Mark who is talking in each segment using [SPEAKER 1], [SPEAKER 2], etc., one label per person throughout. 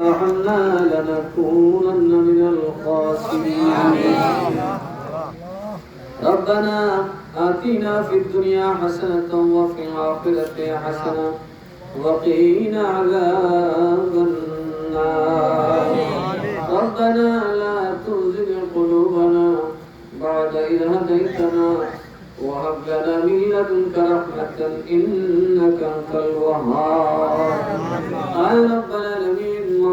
[SPEAKER 1] عنا لنكونن من الخاسرين. ربنا آتنا في الدنيا حسنة وفي الآخرة حسنة وقنا عذاب النار. ربنا لا تزغ قلوبنا بعد إذ هديتنا وهب لنا من لدنك رحمة إنك أنت الوهاب. آل رب العالمين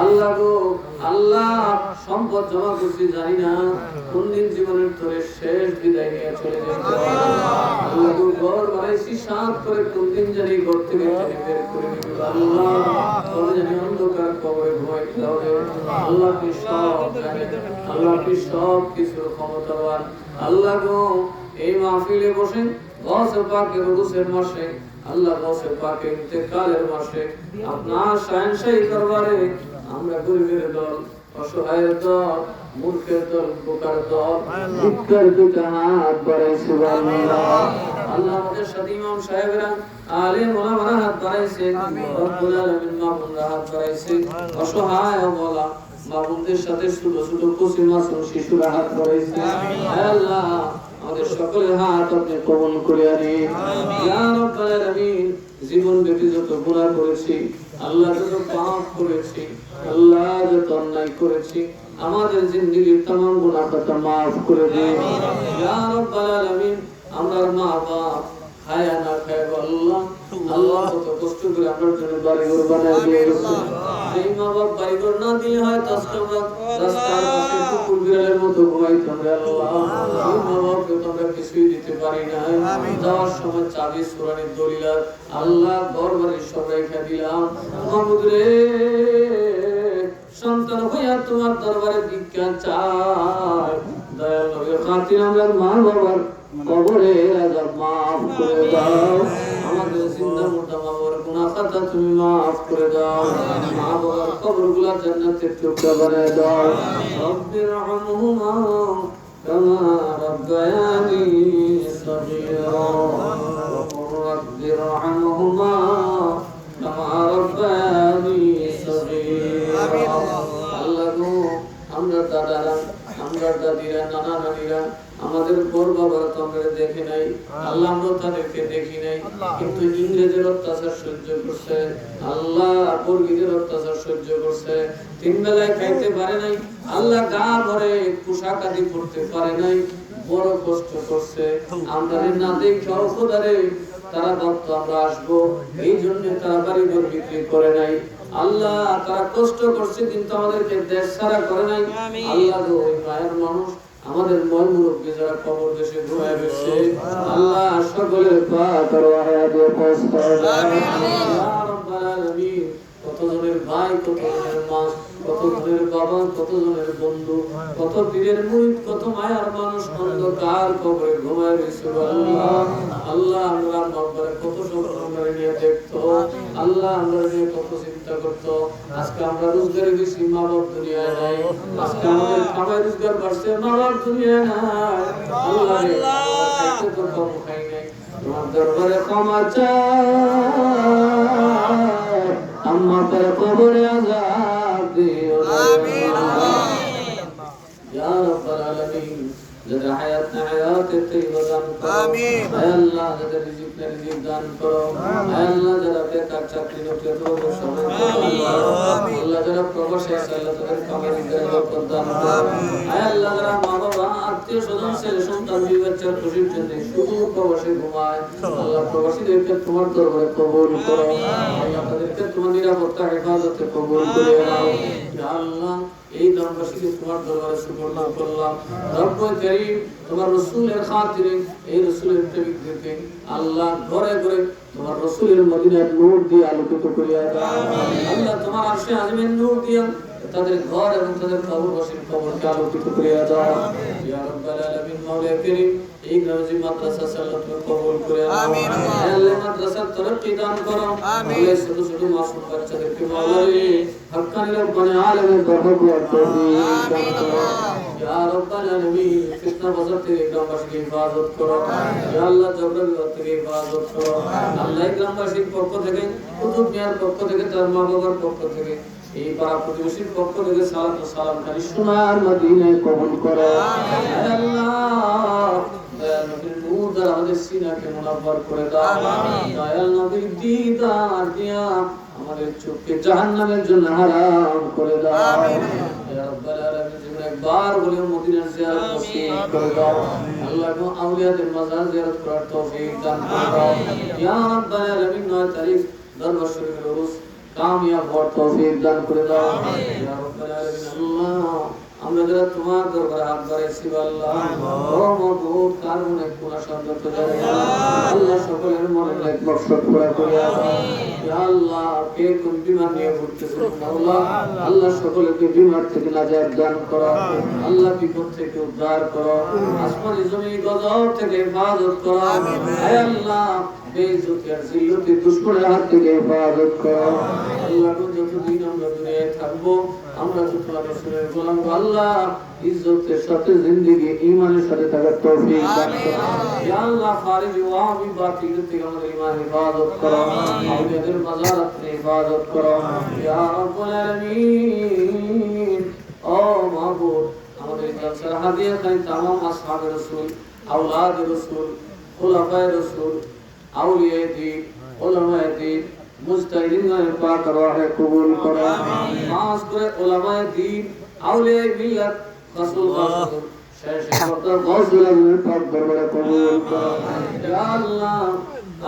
[SPEAKER 1] আল্লাহ গো, আল্লাহ সম্পদ জমা করছি জানি না। কোন দিন জীবনের তোরে শেষ বিদায় নিয়ে চলে যেতে আল্লাহ গো, ঘর বানাইছি, সাত করে কোন দিন জানি ঘর থেকে বের করে নিবি। আল্লাহ তবে জানি অন্ধকার, কবরে ঘুমাইতে হবে আল্লাহ কি সব আল্লাহ কি সব কিছুর ক্ষমতাবান? আল্লাহ গো, এই মাহফিলে বসে গসে পাকের রুসের মাসে, আল্লাহ গসে পাকে ইন্তেকালের মাসে, আপনার শাহেনশাহী করবারে আমরা গরিবের দল, অসহায়ের দল, মূর্খের দল বোকার দল, ভিক্ষার দুটা হাত বাড়াই, সুবহানাল্লাহ। আল্লাহ আমাদের সাথে ইমাম সাহেবরা আলেম ওলামারা হাত বাড়াইছে, রব্বুল আলামিন মামুনরা হাত বাড়াইছে, অসহায় বলা মামুনদের সাথে ছোট ছোট কচি শিশুরা হাত বাড়াইছে। আল্লাহ আমাদের আল্লাহ যত পাপ করেছি আমাদের জিন্দিগির তাম গুণা কথা মাফ করে দিন। আমার মা বাপ খায় না খায় আল্লাহ আল্লাহ কত কষ্ট করে আপনার জন্য বাড়ি ঘর বানায় দিয়ে গেছে এই মা বাপ বাড়ি ঘর না দিলে হয় রাস্তার রাস্তার পাশে কুকুর বিড়ালের মতো ঘুমাইতাম রে আল্লাহ। এই মা বাপকে তো আমরা কিছুই দিতে পারি না। যাওয়ার সময় চাবি সুরানির দলিলার আল্লাহ ঘর সব রেখে দিলাম। মাহমুদ রে সন্তান হইয়া তোমার দরবারে ভিক্ষা চাই। দয়াল নবীর খাতির আমরা মা বাবার কবরে আজাব মাফ করে দাও। আমাদের জিন্দা মোটা বাবার গুনাহ খাতা তুমি মাফ করে দাও মা বাবার কবরগুলা জান্নাতের টুকরা বানায় দাও রব্বির রহমহুমা كما ربياني صغيرا وقل رب ارحمهما كما ربياني صغيرا আল্লাহ গো আমরা দাদারা আমরা দাদিরা নানা নানিরা আমাদের বড় বাবারা তো আমরা দেখি নাই আল্লাহ আমরা তাদেরকে দেখি নাই কিন্তু ইংরেজের অত্যাচার সহ্য করছে আল্লাহ বর্গীদের অত্যাচার সহ্য করছে তিন বেলায় খাইতে পারে নাই আল্লাহ গা ভরে পোশাক আদি পড়তে পারে নাই বড় কষ্ট করছে আমরা না দেখে খোদারে তারা ভাবতো আমরা আসব এই জন্য তারা বাড়ি ঘর বিক্রি করে নাই। আল্লাহ তারা কষ্ট করছে কিন্তু আমাদেরকে দেশ ছাড়া করে নাই। আল্লাহ ওই পায়ের মানুষ। আমাদের মন মুরব্বী যারা কবর দেশে ঘুমায় গেছে আল্লাহ সকলের পা করো হায়া দিয়ে কষ্ট কত জনের ভাই কত জনের মা কত জনের বাবা কত জনের বন্ধু, কত পীরের মুরিদ কত মায়ার মানুষ, অন্ধকার কবরে ঘুমায় গেছে আল্লাহ। আল্লাহ আমরা কত স্বপ্ন নিয়ে দেখতো আল্লাহ আমরা নিয়ে কত চিন্তা করতো। আজকে আমরা রোজগারে বেশি মা বাপ দুনিয়ায় নাই। আজকে আমাদের কামাই রোজগার বাড়ছে মা বাপ দুনিয়ায় নাই। আল্লাহ খাইতে দরবারে ক্ষমা চাই। আম্মা তার কবরে আজাব দিও ইয়া রাব্বাল আলামিন যাদের হায়াত না হায়াত তৈবা দান করো।
[SPEAKER 2] আমিন।
[SPEAKER 1] আল্লাহ যাদের রিজিক না রিজিক দান করো। আল্লাহ যারা বেকার চাকরি নকরি করো সবাই আল্লাহ যারা প্রবাসী আছে আল্লাহ তাদের কামাই দান করো। আল্লাহ যারা মা আত্মীয় স্বজন ছেলে সন্তান দুই বাচ্চার খুশির জন্য শুধু প্রবাসী ঘুমায়। আল্লাহ প্রবাসীদেরকে তোমার দরবারে কবুল করো। আল্লাহ তাদেরকে তোমার নিরাপত্তা হেফাজতে কবুল করে নাও আল্লাহ এই দরবাসীকে তোমার দরবারে সুপর্দ করলাম। রব্বুল করিম তোমার রসুলের খাতিরে এই রসুলের প্রেমিকদেরকে আল্লাহ ঘরে ঘরে তোমার রসুলের মদিনার নূর দিয়ে আলোকিত করিয়া দাও। আল্লাহ তোমার আরশে আজমের নূর দিয়া তাদের ঘর এবং তাদের কবরবাসীর কবরকে আলোকিত করিয়া দাও ইয়া রাব্বাল আলামিন মাওলা করিম এই গ্রামে মাদ্রাসা সাল্লাহ তুমি কবুল করে
[SPEAKER 2] আমিন আল্লাহ।
[SPEAKER 1] আল্লাহ তরক্কি দান করো।
[SPEAKER 2] আমিন।
[SPEAKER 1] ছোট ছোট মাসুম বাচ্চাদেরকে মাওলা রে হক্কানি রব্বানি আলামিন বরকত দান করো। ইয়া রব্বাল আলামিন ফিতনা বাজার থেকে গ্রামবাসীকে হেফাজত করো। ইয়া আল্লাহ জবর বিপদ থেকে হেফাজত করো। আল্লাহ গ্রামবাসীর পক্ষ থেকে কুতুব মিয়ার পক্ষ থেকে তার মা বাবার পক্ষ থেকে এই পাড়া প্রতিবেশীর পক্ষ থেকে সালাম ও সালাম খালি। সোনার মদিনায় কবুল করো। আল্লাহ নূর দ্বারা আমাদের সিনাকে মুনাব্বর করে দাও। দয়াল নবীর দিদার দিয়া আমাদের চোখকে জাহান্নামের জন্য হারাম করে দাও। ইয়া রাব্বাল আলামিন একবার বলে মদিনার জিয়ারত নসিব করে দাও। আল্লাহ গো আউলিয়াদের মাজার জিয়ারত করার তৌফিক দান করে দাও। ইয়া রাব্বাল আলামিন নয় তারিখ দরবার শরীফের উরুস কামিয়াব হওয়ার তৌফিক দান করে দাও। ইয়া রাব্বাল আলামিন আল্লাহ। আমরা যারা তোমার দরবারে হাত বাড়াইছি আল্লাহ মধুর কার মনে কোন সন্দেহ জানি আল্লাহ। সকলের মনে এক মকসদ পুরা ইয়া আল্লাহ কে কোন বিমার নিয়ে ঘুরতেছে আল্লাহ আল্লাহ সকলকে বিমার থেকে নাজাত দান করো। আল্লাহ বিপদ থেকে উদ্ধার করো। আসমানি জমি গজব থেকে হেফাজত করো। হে আল্লাহ বেইজ্জতি আর জিল্লতি দুশমনের হাত থেকে হেফাজত করো। আল্লাহ যতদিন আমরা দুনিয়ায় থাকব আমরা তো তোমার রাসূলের গোলাম গো আল্লাহ ইজ্জতের সাথে জিন্দেগি ঈমানের সাথে থাকার তৌফিক দান করো। ইয়া আল্লাহ খারিজ ওয়া আমি বাতিল থেকে আমাদের ঈমান হেফাজত করো। আউলিয়াদের মাজারাত থেকে হেফাজত করো। ইয়া রাব্বুল আলামিন। ও মাহবুব আমাদের জলসার হাদিয়া খাই তামাম আসহাবের রাসূল আওলাদের রাসূল খুলাফায়ে রাসূল আউলিয়ায়ে দ্বীন উলামায়ে দ্বীন মুজতাহিদিনের পাক রহে কবুল করো। খাস করে উলামায়ে দ্বীন আউলিয়ায়ে মিল্লাত রাসূল রাসূল শেষ বক্তার গৌসুল পাক দরবারে কবুল করো। ইয়া আল্লাহ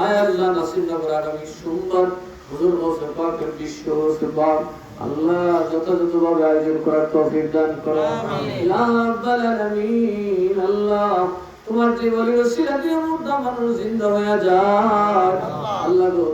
[SPEAKER 1] আয় আল্লাহ নাসিব নগর আগামী সোমবার হুজুর গৌসুল পাকের বিশ্ব গৌসুল পাক। আল্লাহ যথাযথভাবে আয়োজন করার তৌফিক দান করো। ইয়া রাব্বাল আলামিন আল্লাহ তোমার যে বলি ওসিলা দিয়ে মুর্দা মানুষ জিন্দা হয়ে যায় আল্লাহ গো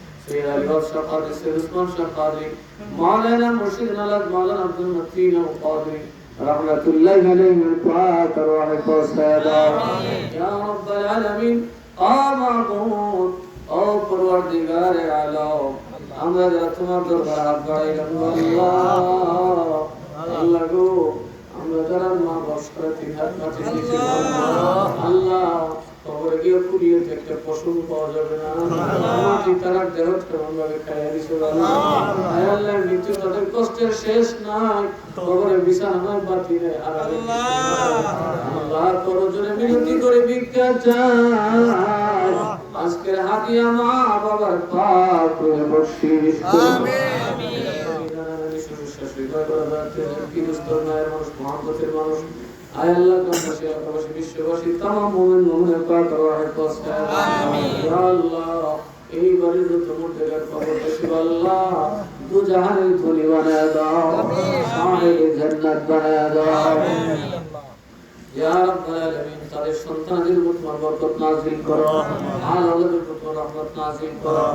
[SPEAKER 1] শাহ কাদরি সৈয়দ উসমান শাহ কাদরি মাওলানা মুর্শিদ নালাদ মাওলানা আব্দুল মতিন আল কাদরি রহমাতুল্লাহ আলাইহি পাক রওয়াহ ফসাদা ইয়া রাব্বাল আলামিন আমাবুদ ও পরওয়ারদিগার আলম আমরা যারা তোমার দরবার হাত বাড়াইলাম গো আল্লাহ আল্লাহ গো আমরা যারা মা বস করে তিন হাত মাটি নিচে আল্লাহ কবরে গিয়ে কুড়িয়ে একটা পশু পাওয়া যাবে না মাটি তারা দেহ কেমন ভাবে খাইয়া দিছে আল্লাহ মৃত্যু তাদের কষ্টের শেষ নাই কবরে বিছানা বাতি নেই আর আল্লাহর করজনে বিনতি করে ভিক্ষা চাই আজকের হাতিয়া মা বাবার পাপ করে বসিস আয় আল্লাহ কামবাসী আল্লাহবাসী বিশ্ববাসী তামাম মুমিন মুমিনের পাক রহে কষ্ট আল্লাহ এই বাড়ির যত মুর্দেগার কবর নসিব আল্লাহ দু জাহানের তাদের সন্তানদের উপর তোমার বরকত নাযিল করো আল আওলাদের উপর তোমার রহমত নাযিল করো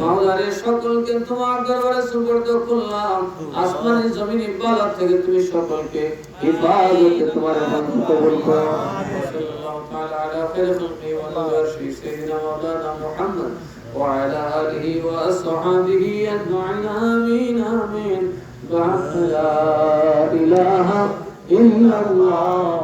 [SPEAKER 1] মাওলারে সকলকে তোমার দরবারে সুপর্দ করলাম আসমানি জমিনে বালা থেকে তুমি সকলকে হিফাজতে তোমার রহমত কবুল করো সাল্লাল্লাহু তাআলা আলা খাইরি খালকি ওয়া আলা সাইয়্যিদিনা মাওলানা মুহাম্মদ وعلى آله وأصحابه أجمعين آمين آمين بعد لا إله إلا الله